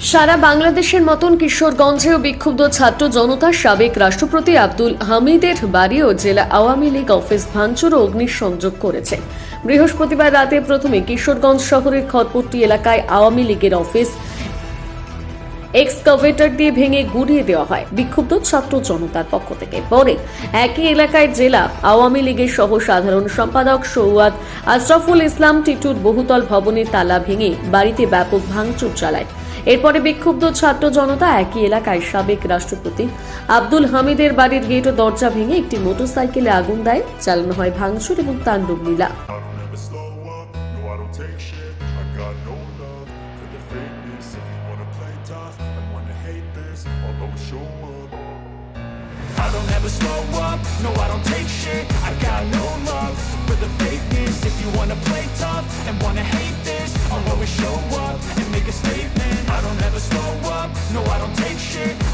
সারা বাংলাদেশের মতন কিশোরগঞ্জেও বিক্ষুব্ধ ছাত্র জনতার সাবেক রাষ্ট্রপতি আব্দুল হামিদের বাড়িও জেলা আওয়ামী লীগ অফিস ভাঙচুর ও অগ্নিসংযোগ করেছে। বৃহস্পতিবার রাতে প্রথমে কিশোরগঞ্জ শহরের খড়পট্টি এলাকায় আওয়ামী লীগের অফিস এক্সকাভেটর দিয়ে ভেঙে গুড়িয়ে দেওয়া হয়। বিক্ষুব্ধ ছাত্র জনতার পক্ষ থেকে। পরে একই এলাকায় জেলা আওয়ামী লীগের সহ সাধারণ সম্পাদক সৌয়াদ আশরাফুল ইসলাম টিটুর বহুতল ভবনের তালা ভেঙে বাড়িতে ব্যাপক ভাঙচুর চালায়। এরপরে বিক্ষুব্ধ ছাত্র জনতা একই এলাকায় সাবেক রাষ্ট্রপতি আব্দুল হামিদের বাড়ির গেট ও দরজা ভেঙে একটি মোটরসাইকেলে আগুন দেয়, চালানো হয় ভাঙচুর এবং তাণ্ডব লীলা। take shit.